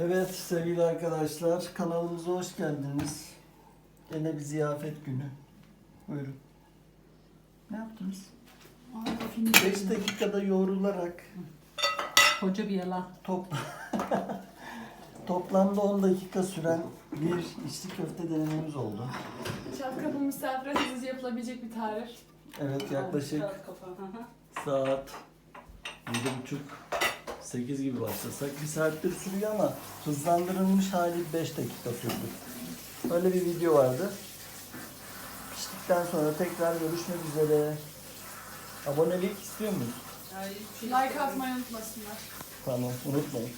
Evet sevgili arkadaşlar kanalımıza hoş geldiniz. Gene bir ziyafet günü. Buyurun. Ne yaptınız? 5 dakikada yoğrularak Koca bir yalan. top toplamda 10 dakika süren bir içli köfte denememiz oldu. Çat kapı misafire hızlıca yapılabilecek bir tarif. Evet yaklaşık saat 7.30 8 gibi başlasak bir saattir sürüyor ama hızlandırılmış hali 5 dakika sürdü. Öyle bir video vardı. Piştikten sonra tekrar görüşmek üzere. Abonelik istiyor muyuz? Like atmayı unutmasınlar. Tamam unutmayın.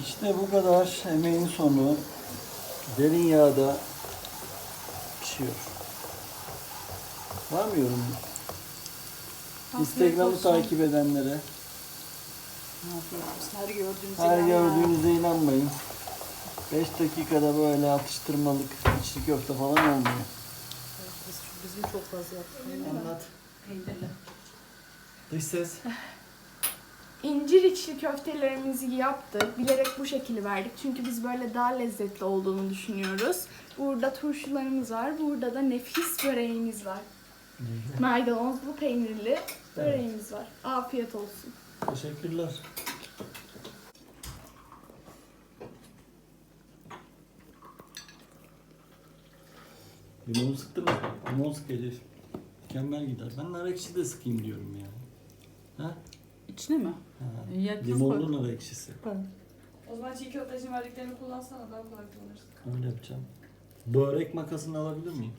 İşte bu kadar emeğin sonu derin yağda pişiyor. Var mı yorum? Instagram'ı takip edenlere Her gördüğümüzde her gördüğünüze inanmayın. 5 dakikada böyle atıştırmalık içli köfte falan olmuyor. Bizim çok fazla yaptık. Anlat. Peynirli. Dış ses. İncir içli köftelerimizi yaptık. Bilerek bu şekli verdik. Çünkü biz böyle daha lezzetli olduğunu düşünüyoruz. Burada turşularımız var. Burada da nefis böreğimiz var. Maydanozlu peynirli böreğimiz var. Afiyet olsun. Teşekkürler. Limonu sıktın mı? Limon sık Elif. Mükemmel gider. Ben nar ekşi de sıkayım diyorum ya. Ha? İçine mi? ha. Yakın Limonlu nar ekşisi. O zaman çiğ köfteci verdiklerini kullansana daha kolay kullanırsın. Öyle yapacağım. Börek makasını alabilir miyim?